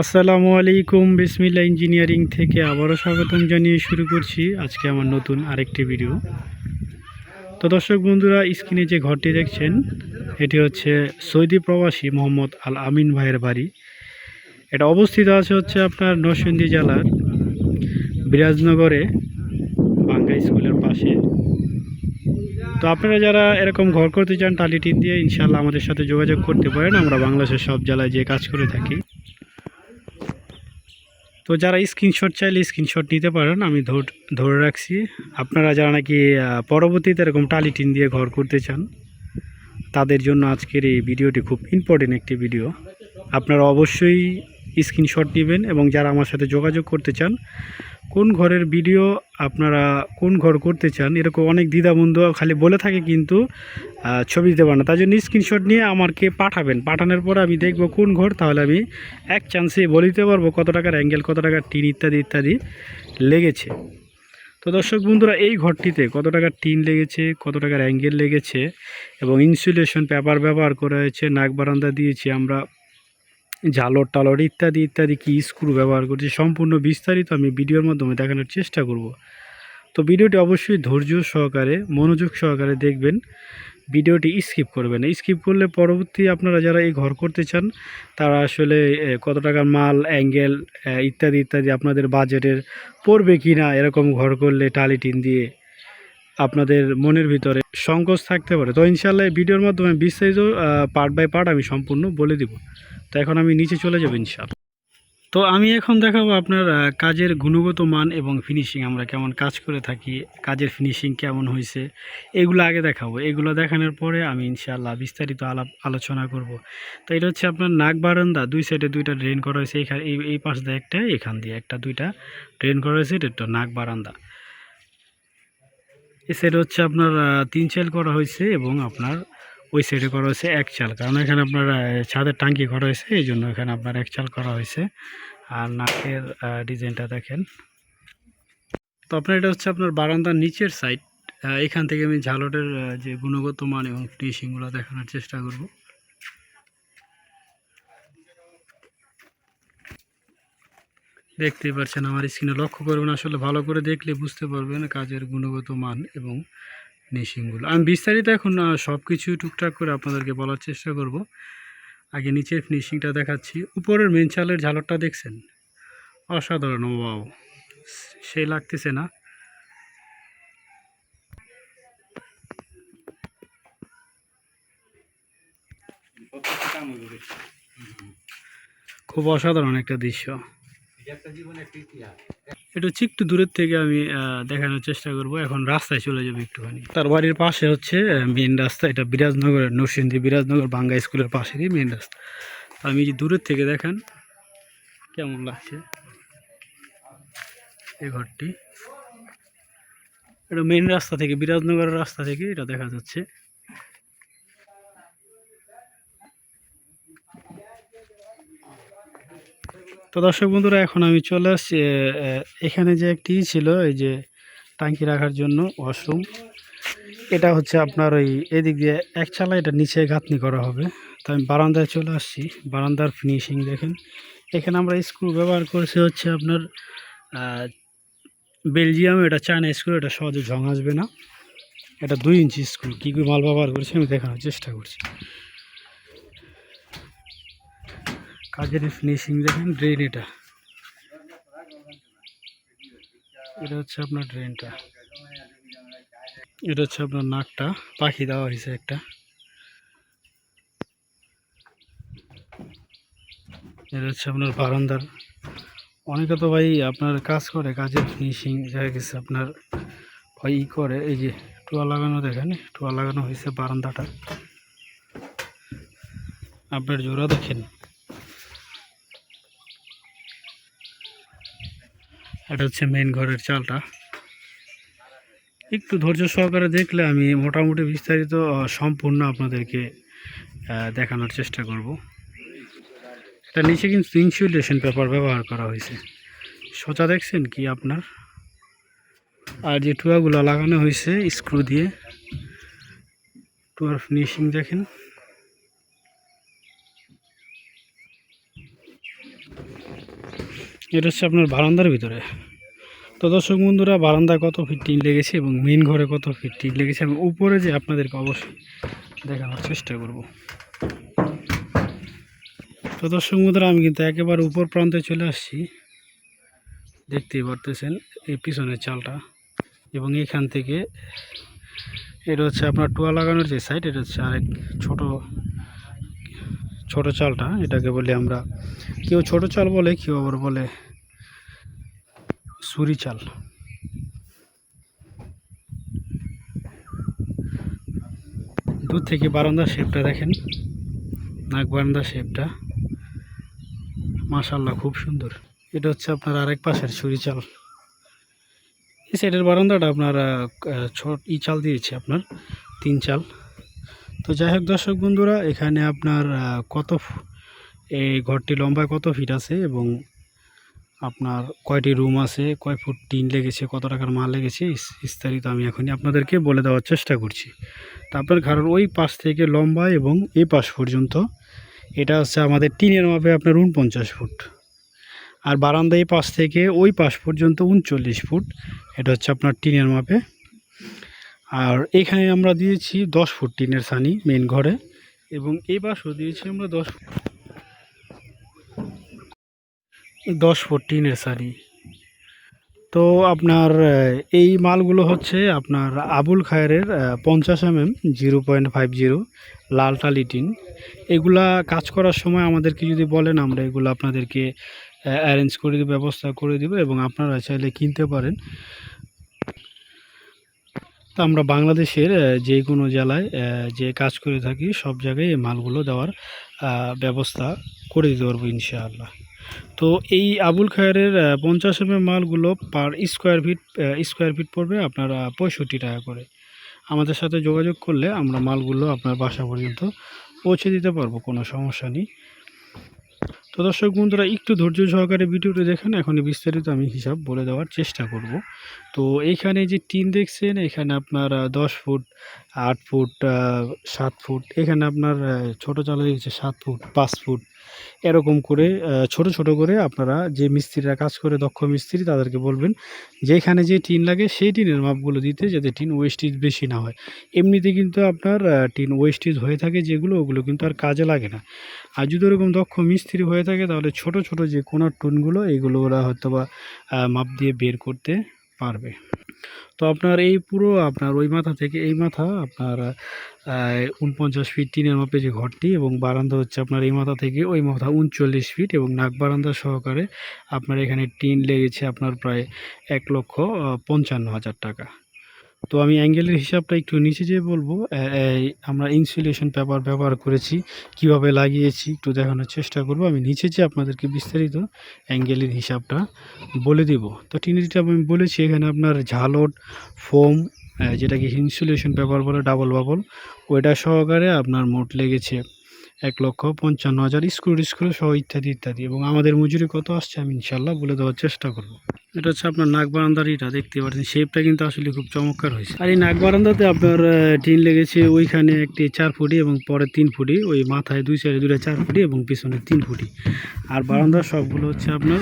আসসালামু আলাইকুম বিসমিল্লা ইঞ্জিনিয়ারিং থেকে আবারও স্বাগতম জানিয়ে শুরু করছি আজকে আমার নতুন আরেকটি ভিডিও। তো দর্শক বন্ধুরা, স্ক্রিনে যে ঘরটি দেখছেন, এটি হচ্ছে সৌদি প্রবাসী মোহাম্মদ আল আমিন ভাইয়ের বাড়ি। এটা অবস্থিত আছে হচ্ছে আপনার নরসিংদী জেলার বিরাজনগরে, বাঙ্গা স্কুলের পাশে। তো আপনারা যারা এরকম ঘর করতে চান, টালি টিন দিয়ে ইনশাল্লাহ আমাদের সাথে যোগাযোগ করতে পারেন। আমরা বাংলাদেশের সব জেলায় যে কাজ করে থাকি। তো যারা স্ক্রিনশট চাইলে স্ক্রিনশট নিতে পারেন, আমি ধর রাখছি। আপনারা যারা নাকি পরবর্তীতে এরকম টালি টিন দিয়ে ঘর করতে চান, তাদের জন্য আজকের এই ভিডিওটি খুব ইম্পর্টেন্ট একটি ভিডিও আপনারা অবশ্যই স্ক্রিনশট নেবেন এবং যারা আমার সাথে যোগাযোগ করতে চান কোন ঘরের ভিডিও আপনারা কোন ঘর করতে চান? এরকম অনেক দ্বিধাবন্ধু খালি বলে থাকে কিন্তু ছবি দিতে পারে না। তার জন্য স্ক্রিনশট নিয়ে আমাকে পাঠাবেন। পাঠানোর পর আমি দেখব কোন ঘর, তাহলে আমি এক চান্সে বলে দিতে পারব কত টাকার অ্যাঙ্গেল কত টাকার টিন ইত্যাদি ইত্যাদি লেগেছে। তো দর্শক বন্ধুরা, এই ঘরটিতে কত টাকার টিন লেগেছে, কত টাকার অ্যাঙ্গেল লেগেছে এবং ইনসুলেশন পেপার ব্যবহার করা হয়েছে, নাক বারান্দা দিয়েছি আমরা। ঝালর, টালর ইত্যাদি ইত্যাদি কী স্ক্রু ব্যবহার করছি সম্পূর্ণ বিস্তারিত আমি ভিডিওর মাধ্যমে দেখানোর চেষ্টা করব। তো ভিডিওটি অবশ্যই ধৈর্য সহকারে, মনোযোগ সহকারে দেখবেন। ভিডিওটি স্কিপ করবেন স্কিপ করলে পরবর্তী আপনারা যারা এই ঘর করতে চান, তারা আসলে কত টাকার মাল, অ্যাঙ্গেল ইত্যাদি ইত্যাদি আপনাদের বাজেটের পড়বে কি না এরকম ঘর করলে টালি টিন দিয়ে আপনাদের মনের ভিতরে সংকোচ থাকতে পারে। তো ইনশাল্লাহ ভিডিওর মাধ্যমে বিস্তারিত পার্ট বাই পার্ট আমি সম্পূর্ণ বলে দিব। তো এখন আমি নিচে চলে যাব ইনশাল্লাহ তো আমি এখন দেখাবো আপনার কাজের গুণগত মান এবং ফিনিশিং আমরা কেমন কাজ করে থাকি, কাজের ফিনিশিং কেমন হয়েছে, এগুলো আগে দেখাবো। এগুলো দেখানোর পরে আমি ইনশাল্লাহ বিস্তারিত আলাপ, আলোচনা করব। তো এটা হচ্ছে আপনার নাক বারান্দা, দুই সাইডে দুইটা ড্রেন করা হয়েছে এই এই পাশ দিয়ে একটা, এখান দিয়ে একটা, দুইটা ড্রেন করা হয়েছে, এটা একটা নাক বারান্দা। এই সাইডে হচ্ছে আপনার তিন চাল করা হয়েছে এবং আপনার ওই সাইডে করা হয়েছে এক চাল। কারণ এখানে আপনার ছাদের টাঙ্কি করা হয়েছে, এই জন্য এখানে আপনার এক চাল করা হয়েছে। আর নাকের ডিজাইনটা দেখেন। তো আপনার এটা হচ্ছে আপনার বারান্দার নিচের সাইড এখান থেকে আমি ঝালটের যে গুণগত মান এবং ফিনিশিংগুলো দেখানোর চেষ্টা করব। দেখতেই পারছেন, আমার স্ক্রিনে লক্ষ্য করবেন, আসলে ভালো করে দেখলে বুঝতে পারবেন কাজের গুণগত মান এবং ফিনিশিংগুলো আমি বিস্তারিত এখন সব কিছু টুকটাক করে আপনাদেরকে বলার চেষ্টা করব। আগে নিচের ফিনিশিংটা দেখাচ্ছি। উপরের মেন চালের ঝালরটা দেখছেন? অসাধারণ, ওয়াও। সেই লাগতেছে না। খুব অসাধারণ একটা দৃশ্য। এটা হচ্ছে একটু দূরের থেকে আমি দেখানোর চেষ্টা করব। এখন রাস্তায় চলে যাব একটুখানি। তার বাড়ির পাশে হচ্ছে মেন রাস্তা। এটা বিরাজনগরের, নরসিংদী বিরাজনগর বাঙ্গা স্কুলের পাশেরই মেন রাস্তা। আমি যে দূরের থেকে দেখেন, কেমন লাগছে এই ঘরটি। এটা মেন রাস্তা থেকে, বিরাজনগরের রাস্তা থেকে এটা দেখা যাচ্ছে। তো দর্শক বন্ধুরা, এখন আমি চলে আসছি এখানে যে একটি ছিল, এই যে টাঙ্কি রাখার জন্য ওয়াশরুম। এটা হচ্ছে আপনার ওই এদিক দিয়ে এক চালা, এটা নিচে গাঁথনি করা হবে। তো আমি বারান্দায় চলে আসছি, বারান্দার ফিনিশিং দেখেন। এখানে আমরা স্ক্রু ব্যবহার করেছি হচ্ছে আপনার বেলজিয়াম এটা চায়না স্ক্রু এটা সহজে ঝং আসবে না। এটা দুই ইঞ্চি স্ক্রু কী কী মাল ব্যবহার করেছি আমি দেখানোর চেষ্টা করছি। কাজের ফিনিশিং দেখেন ড্রেন এটা। এটা হচ্ছে আপনার ড্রেনটা এটা হচ্ছে আপনার নাকটা, পাখি দেওয়া হয়েছে একটা। এটা হচ্ছে আপনার বারান্দার। অনেকে তো ভাই আপনার কাজ করে, কাজের ফিনিশিং দেখা গেছে, আপনার ভাই ই করে, এই যে টুয়া লাগানো দেখেন, টুয়া লাগানো হয়েছে বারান্দাটা। আপনার জোড়া দেখেন। এটা হচ্ছে মেন ঘরের চালটা। একটু ধৈর্য সহকারে দেখলে আমি মোটামুটি বিস্তারিত সম্পূর্ণ আপনাদেরকে দেখানোর চেষ্টা করব। এটা নিচে কিন্তু ইনসুলেশন পেপার ব্যবহার করা হয়েছে। সোজা দেখছেন কি আপনার? আর যে টুয়াগুলো লাগানো হয়েছে স্ক্রু দিয়ে। টুয়ার ফিনিশিং দেখেন। এটা হচ্ছে আপনার বারান্দার ভিতরে। তো দর্শক বন্ধুরা, বারান্দায় কত ফিট টিন লেগেছে এবং মেন ঘরে কত ফিট টিন লেগেছে এবং উপরে যে আপনাদেরকে অবশ্যই দেখানোর চেষ্টা করব। তো দর্শক বন্ধুরা, আমি কিন্তু একেবারে উপর প্রান্তে চলে আসছি। দেখতেই পারতেছেন এই পিছনের চালটা এবং এখান থেকে এটা হচ্ছে আপনার টোয়া লাগানোর যে সাইড এটা হচ্ছে আরেক ছোট ছোট চালটা, এটাকে বলি আমরা কেউ ছোট চাল বলে, কেউ আবার বলে সুরি চাল। দূর থেকে বারান্দার শেপটা দেখেন। নাক বারান্দার শেপটা। মাশাল্লাহ খুব সুন্দর। এটা হচ্ছে আপনার আরেক পাশের ছুরি চাল। এই সাইডের বারান্দাটা আপনার ছোট ই চাল দিয়েছে আপনার, তিন চাল। তো যাই হোক দর্শক বন্ধুরা, এখানে আপনার কত এই ঘরটি লম্বায় কত ফিট আছে এবং আপনার কয়টি রুম আছে? কয় ফুট টিন লেগেছে? কত টাকার মাল লেগেছে? বিস্তারিত আমি এখনই আপনাদেরকে বলে দেওয়ার চেষ্টা করছি। তা আপনার ঘরের ওই পাশ থেকে লম্বা এবং এই পাশ পর্যন্ত, এটা হচ্ছে আমাদের টিনের মাপে আপনার উনপঞ্চাশ ফুট। আর বারান্দা এই পাশ থেকে ওই পাশ পর্যন্ত উনচল্লিশ ফুট, এটা হচ্ছে আপনার টিনের মাপে। আর এখানে আমরা দিয়েছি দশ ফুট টিনের সানি মেন ঘরে, এবং এই পাশও দিয়েছি আমরা দশ দশ ফুট টিনের সারি তো আপনার এই মালগুলো হচ্ছে আপনার আবুল খায়ের পঞ্চাশ M M zero point five zero, লাল টালি টিন এগুলা কাজ করার সময় আমাদেরকে যদি বলেন, আমরা এগুলো আপনাদেরকে অ্যারেঞ্জ করে দিব, ব্যবস্থা করে দিব এবং আপনারা চাইলে কিনতে পারেন। তো আমরা বাংলাদেশের যে কোনো জেলায় যে কাজ করে থাকি, সব জায়গায় এই মালগুলো দেওয়ার ব্যবস্থা করে দিতে পারব ইনশাআল্লাহ। তো এই আবুল খায়ের পঞ্চাশ এম মালগুলো per square feet square feet পড়বে আপনার পঁয়ষট্টি টাকা করে। আমাদের সাথে যোগাযোগ করলে আমরা মালগুলো আপনার বাসা পর্যন্ত পৌঁছে দিতে পারব, কোনো সমস্যা নেই। তো দর্শক বন্ধুরা, একটু ধৈর্য সহকারে ভিডিওটা দেখেন, এখনই বিস্তারিত আমি হিসাব বলে দেওয়ার চেষ্টা করব। তো এইখানে যে টিন দেখছেন, এখানে আপনার দশ ফুট, আট ফুট সাত ফুট, এখানে আপনার ছোট চালা দিয়েছে সাত ফুট, পাঁচ ফুট, এরকম করে ছোট ছোট করে আপনারা যে মিস্ত্রিরা কাজ করে, দক্ষ মিস্ত্রি, তাদেরকে বলবেন যেখানে যে টিন লাগে, সেই টিনের মাপগুলো দিতে যাতে টিন ওয়েস্টেজ বেশি না হয়। এমনিতে কিন্তু আপনার টিন ওয়েস্টেজ হয়ে থাকে যেগুলো, ওগুলো কিন্তু আর কাজে লাগে না। আর যদি ওরকম দক্ষ মিস্ত্রি হয়ে থাকে, তাহলে ছোট ছোট যে কোনার টুনগুলো, এগুলো ওরা হয়তো বা মাপ দিয়ে বের করতে পারবে। তো আপনার এই পুরো আপনার ওই মাথা থেকে এই মাথা, আপনার উনপঞ্চাশ ফিট টিনের মাপে যে ঘরটি এবং বারান্দা হচ্ছে আপনার এই মাথা থেকে ওই মাথা উনচল্লিশ ফিট এবং নাক বারান্দা সহকারে আপনার এখানে টিন লেগেছে আপনার প্রায় এক লক্ষ পঞ্চান্ন হাজার টাকা। তো আমি অ্যাঙ্গেলের হিসাবটা একটু নিচে যেয়ে বলব। আমরা ইনসুলেশন পেপার ব্যবহার করেছি, কীভাবে লাগিয়েছি একটু দেখানোর চেষ্টা করব। আমি নিচে যে আপনাদেরকে বিস্তারিত অ্যাঙ্গেলের হিসাবটা বলে দিব। তো টিনিটা আমি বলেছি, এখানে আপনার ঝালট ফোম যেটাকে ইনসুলেশন পেপার বলে ডাবল বাবল ওইটা সহকারে আপনার মোট লেগেছে এক লক্ষ পঞ্চান্ন হাজার স্ক্রু স্ক্রু সহ ইত্যাদি ইত্যাদি। এবং আমাদের মজুরি কত আসছে আমি ইনশাল্লাহ বলে দেওয়ার চেষ্টা করব। এটা হচ্ছে আপনার নাক বারান্দার দেখতে পাচ্ছেন। শেপটা কিন্তু আসলে খুব চমৎকার হয়েছে। আর এই নাক বারান্দাতে আপনার টিন লেগেছে ওইখানে একটি চার ফুটি এবং পরে তিন ফুটি। ওই মাথায় দুই সাইডে দুটো চার ফুটি এবং পিছনে তিন ফুটি। আর বারান্দার সবগুলো হচ্ছে আপনার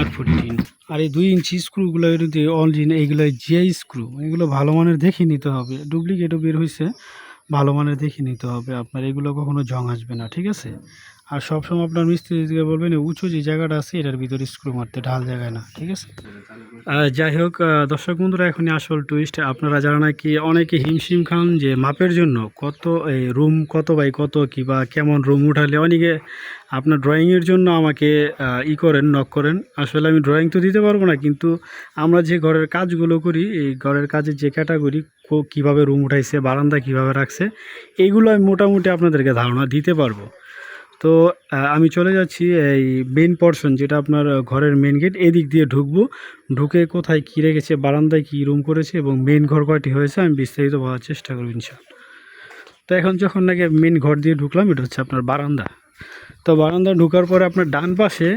আট ফুটি টিন। আর এই দুই ইঞ্চি স্ক্রুগুলো অনজিন এইগুলো জিআই স্ক্রু এগুলো ভালো মানের দেখে নিতে হবে। ডুপ্লিকেটও বের হয়েছে। ভালো মানের দেখে নিতে হবে। আপনার এগুলো কখনো জং আসবে না, ঠিক আছে? আর সবসময় আপনার মিস্ত্রিকে বলবেন উঁচু যে জায়গাটা আছে, এটার ভিতরে স্ক্রু মারতে ঢাল জায়গায় না, ঠিক আছে? যাই হোক দর্শক বন্ধুরা, এখনই আসল টুইস্ট আপনারা যারা নাকি অনেকে হিমশিম খান যে মাপের জন্য কত, এই রুম কত বাই কত কি বা কেমন রুম উঠালে অনেকে আপনার ড্রয়িংয়ের জন্য আমাকে ই করেন নক করেন। আসলে আমি ড্রয়িং তো দিতে পারব না, কিন্তু আমরা যে ঘরের কাজগুলো করি, এই ঘরের কাজের যে ক্যাটাগরি কীভাবে রুম উঠাইছে, বারান্দা কীভাবে রাখছে, এইগুলো আমি মোটামুটি আপনাদেরকে ধারণা দিতে পারব। তো আমি চলে যাচ্ছি এই মেন পোর্শন যেটা আপনার ঘরের মেন গেট এদিক দিয়ে ঢুকবো। ঢুকে কোথায় কী রেখেছে, বারান্দায় কী রুম করেছে এবং মেন ঘর কয়টি হয়েছে, আমি বিস্তারিত বলার চেষ্টা করব ইনশাল্লাহ তো এখন যখন নাকি মেন ঘর দিয়ে ঢুকলাম, এটা হচ্ছে আপনার বারান্দা। তো বারান্দা ঢুকার পরে আপনার ডান পাশে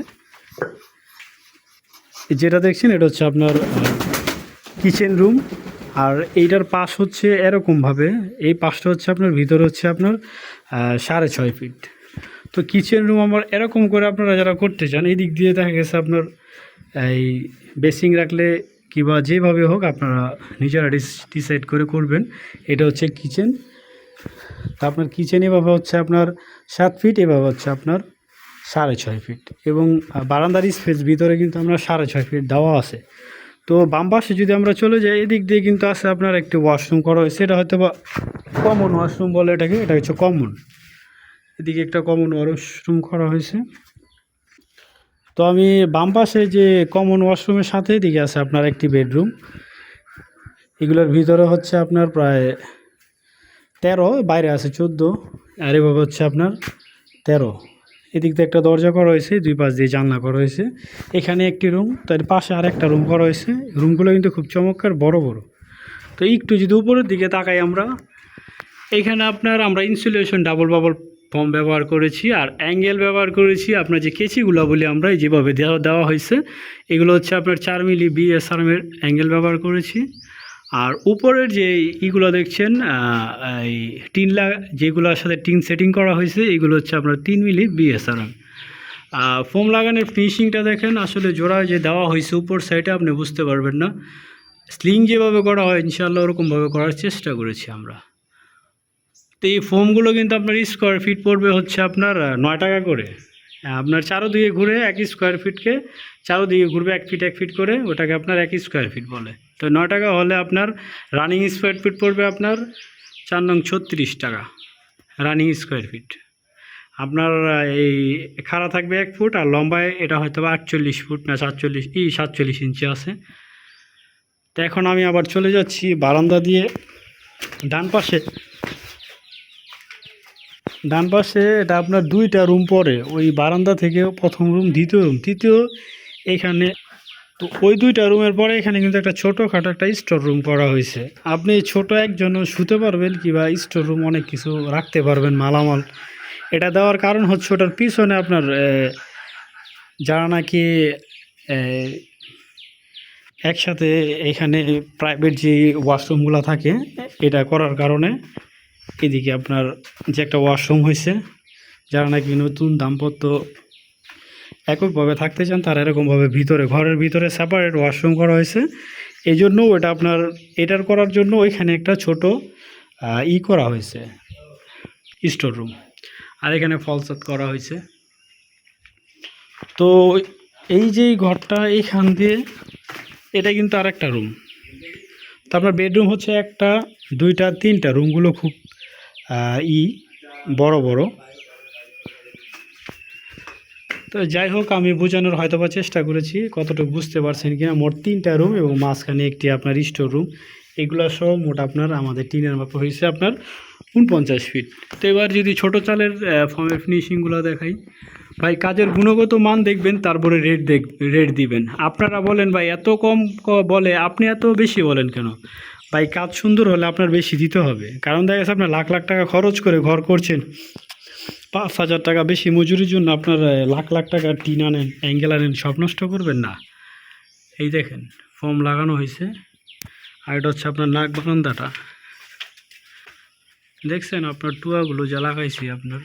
যেটা দেখছেন, এটা হচ্ছে আপনার কিচেন রুম আর এইটার পাশ হচ্ছে এরকমভাবে এই পাশটা হচ্ছে আপনার, ভিতরে হচ্ছে আপনার সাড়ে ছয় ফিট তো কিচেন রুম আমার এরকম করে আপনারা যারা করতে চান, এই দিক দিয়ে দেখা গেছে আপনার, এই বেসিং রাখলে কিংবা যেভাবে হোক আপনারা নিজেরা ডিসাইড করে করবেন। এটা হচ্ছে কিচেন তা আপনার কিচেন এভাবে হচ্ছে আপনার সাত ফিট এভাবে হচ্ছে আপনার সাড়ে ছয় ফিট এবং বারান্দার স্পেস ভিতরে কিন্তু আমরা সাড়ে ছয় ফিট দেওয়া আছে। তো বাম পাশে যদি আমরা চলে যাই, এদিক দিয়ে কিন্তু আছে আপনার একটি ওয়াশরুম করা হয়েছে। এটা হয়তো বা কমন ওয়াশরুম বলে এটাকে, এটা হচ্ছে কমন এদিকে একটা কমন ওয়াশরুম করা হয়েছে। তো আমি বাম পাশে যে কমন ওয়াশরুমের সাথে এদিকে আছে আপনার একটি বেডরুম এগুলোর ভিতরে হচ্ছে আপনার প্রায় তেরো, বাইরে আছে চোদ্দ, আর এভাবে হচ্ছে আপনার তেরো। এদিক দিয়ে একটা দরজা করা হয়েছে, দুই পাশ দিয়ে জানলা করা হয়েছে। এখানে একটি রুম, তার পাশে আর একটা রুম করা হয়েছে। রুমগুলো কিন্তু খুব চমৎকার, বড় বড়। তো একটু যদি উপরের দিকে তাকাই আমরা, এখানে আপনার আমরা ইনসুলেশন ডাবল বাবল ফর্ম ব্যবহার করেছি আর অ্যাঙ্গেল ব্যবহার করেছি। আপনার যে কেচিগুলো বলি আমরা যেভাবে দেওয়া দেওয়া হয়েছে, এগুলো হচ্ছে আপনার চার মিলি বিএসআরএমের অ্যাঙ্গেল ব্যবহার করেছি। আর উপরের যে ইগুলো দেখছেন এই টিন লা যেগুলোর সাথে টিন সেটিং করা হয়েছে, এগুলো হচ্ছে আপনার তিন মিলি বিএসআরএম ফোম লাগানোর ফিনিশিংটা দেখেন, আসলে জোড়া যে দেওয়া হয়েছে উপর সাইডে আপনি বুঝতে পারবেন না। স্লিং যেভাবে করা হয়, ইনশাআল্লাহ ওরকমভাবে করার চেষ্টা করেছি আমরা। তো এই ফোমগুলো কিন্তু আপনার স্কোয়ার ফিট পড়বে হচ্ছে আপনার নয় টাকা করে। আপনার চারোদিকে ঘুরে এক স্কোয়ার ফিটকে চারোদিকে ঘুরবে এক ফিট এক ফিট করে, ওটাকে আপনার এক স্কোয়ার ফিট বলে। তো নয় টাকা হলে আপনার রানিং স্কোয়ার ফিট পড়বে আপনার চার নং ছত্রিশ টাকা রানিং স্কোয়ার ফিট আপনার এই খাড়া থাকবে এক ফুট আর লম্বায় এটা হয়তো বা আটচল্লিশ ফুট না সাতচল্লিশ, ই সাতচল্লিশ ইঞ্চি আছে। তো এখন আমি আবার চলে যাচ্ছি বারান্দা দিয়ে ডান পাশে। ডান পাশে এটা আপনার দুইটা রুম পরে ওই বারান্দা থেকে প্রথম রুম দ্বিতীয় রুম তৃতীয় এখানে তো ওই দুইটা রুমের পরে এখানে কিন্তু একটা ছোটোখাটো একটা স্টোর রুম করা হয়েছে। আপনি ছোট একজন শুতে পারবেন কিংবা স্টোর রুম অনেক কিছু রাখতে পারবেন মালামাল। এটা দেওয়ার কারণ হচ্ছে ওটার পিছনে আপনার যারা নাকি একসাথে এখানে প্রাইভেট যে ওয়াশরুমগুলো থাকে, এটা করার কারণে এদিকে আপনার যে একটা ওয়াশরুম হয়েছে, যারা নাকি নতুন দাম্পত্য এককভাবে থাকতে চান, তারা এরকমভাবে ভিতরে, ঘরের ভিতরে সেপারেট ওয়াশরুম করা হয়েছে। এই জন্য ওটা আপনার, এটার করার জন্য ওইখানে একটা ছোট ই করা হয়েছে স্টোর রুম আর এখানে ফলসাত করা হয়েছে। তো এই যে ঘরটা এইখান দিয়ে, এটা কিন্তু আরেকটা রুম তো আপনার বেডরুম হচ্ছে একটা, দুইটা, তিনটা। রুমগুলো খুব ই, বড় বড়। তো যাই হোক, আমি বোঝানোর হয়তো বা চেষ্টা করেছি কতটুকু বুঝতে পারছেন কিনা। মোট তিনটা রুম এবং মাঝখানে একটি আপনার স্টোর রুম এগুলো সহ মোট আপনার আমাদের টিনের মাপ হয়েছে আপনার উনপঞ্চাশ ফিট তো এবার যদি ছোটো চালের ফর্মের ফিনিশিংগুলো দেখাই। ভাই, কাজের গুণগত মান দেখবেন, তারপরে রেট দেখ রেট দিবেন। আপনারা বলেন ভাই, এত কম বলে আপনি এত বেশি বলেন কেন? ভাই, কাজ সুন্দর হলে আপনার বেশি দিতে হবে। কারণ দেখা গেছে আপনার লাখ লাখ টাকা খরচ করে ঘর করছেন। পাঁচ হাজার টাকা বেশি মজুরির জন্য আপনার লাখ লাখ টাকা টিন আনেন, অ্যাঙ্গেল আনেন, সব নষ্ট করবেন না। এই দেখেন, ফর্ম লাগানো হয়েছে। আর এটা হচ্ছে আপনার নাক বারান্দাটা দেখছেন আপনার টুয়াগুলো যা লাগাইছি আপনার?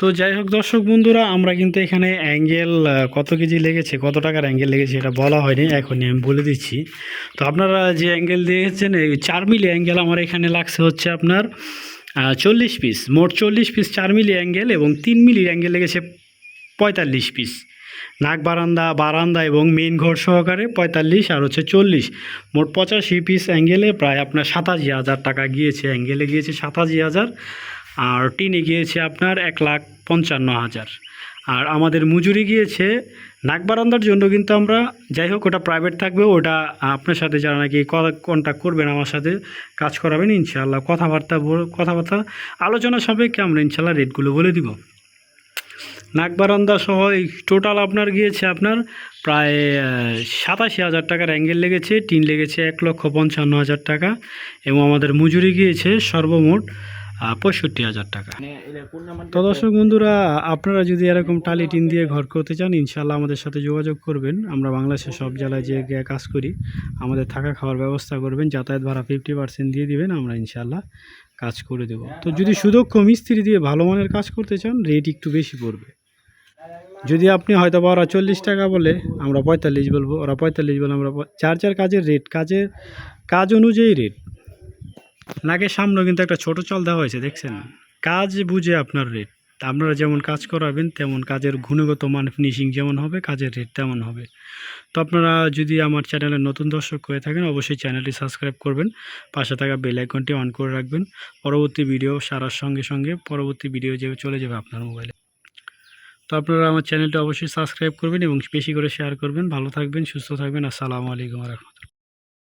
তো যাই হোক দর্শক বন্ধুরা, আমরা কিন্তু এখানে অ্যাঙ্গেল কত কেজি লেগেছে, কত টাকার অ্যাঙ্গেল লেগেছে এটা বলা হয়নি, এখনই আমি বলে দিচ্ছি। তো আপনারা যে অ্যাঙ্গেল দিয়েছেন, এই চার মিলি অ্যাঙ্গেল আমার এখানে লাগছে হচ্ছে আপনার চল্লিশ পিস, মোট চল্লিশ পিস চার মিলি অ্যাঙ্গেল এবং তিন মিলি অ্যাঙ্গেল লেগেছে পঁয়তাল্লিশ পিস। নাক বারান্দা বারান্দা এবং মেন ঘর সহকারে পঁয়তাল্লিশ আর হচ্ছে চল্লিশ। মোট পঁচাশি পিস অ্যাঙ্গেলে প্রায় আপনার সাতাশি হাজার টাকা গিয়েছে, অ্যাঙ্গেলে গিয়েছে সাতাশি হাজার। আর টিনে গিয়েছে আপনার এক লাখ পঞ্চান্ন হাজার। আর আমাদের মজুরি গিয়েছে নাক বারান্দার জন্য কিন্তু আমরা, যাই হোক, ওটা প্রাইভেট থাকবে, ওটা আপনার সাথে যারা নাকি কন্ট্যাক্ট করবেন আমার সাথে কাজ করাবেন, ইনশাআল্লাহ কথাবার্তা কথাবার্তা আলোচনা সাপেক্ষে আমরা ইনশাআল্লাহ রেটগুলো বলে দিব। নাক বারান্দা সহ এই টোটাল আপনার গিয়েছে আপনার প্রায় সাতাশি হাজার টাকার অ্যাঙ্গেল লেগেছে, টিন লেগেছে এক লক্ষ পঞ্চান্ন হাজার টাকা এবং আমাদের মজুরি গিয়েছে সর্বমোট পঁয়ষট্টি হাজার টাকা। তো দর্শক বন্ধুরা আপনারা যদি এরকম টালি টিন দিয়ে ঘর করতে চান ইনশাল্লাহ আমাদের সাথে যোগাযোগ করবেন। আমরা বাংলাদেশের সব জেলায় যে গিয়ে কাজ করি আমাদের থাকা খাওয়ার ব্যবস্থা করবেন যাতায়াত ভাড়া ফিফটি পার্সেন্ট দিয়ে দিবেন আমরা ইনশাল্লাহ কাজ করে দেব। তো যদি সুদক্ষ মিস্ত্রি দিয়ে ভালো মানের কাজ করতে চান রেট একটু বেশি পড়বে। যদি আপনি হয়তো বা ওরা চল্লিশ টাকা বলে আমরা পঁয়তাল্লিশ বলব ওরা পঁয়তাল্লিশ বলে আমরা চার চার কাজের রেট কাজের কাজ অনুযায়ী রেট নাকের সামনে কিন্তু একটা ছোট চল দেওয়া হয়েছে, দেখছেন? কাজ বুঝে আপনার রেট আপনারা যেমন কাজ করাবেন, তেমন কাজের গুণগত মান ফিনিশিং যেমন হবে, কাজের রেট তেমন হবে। তো আপনারা যদি আমার চ্যানেলের নতুন দর্শক হয়ে থাকেন, অবশ্যই চ্যানেলটি সাবস্ক্রাইব করবেন, পাশে থাকা বেল আইকনটি অন করে রাখবেন। পরবর্তী ভিডিও সারার সঙ্গে সঙ্গে পরবর্তী ভিডিও যে চলে যাবে আপনার মোবাইলে তো আপনারা আমার চ্যানেলটা অবশ্যই সাবস্ক্রাইব করবেন এবং বেশি করে শেয়ার করবেন। ভালো থাকবেন, সুস্থ থাকবেন। আসসালামু আলাইকুম রহমতুল্লাহ।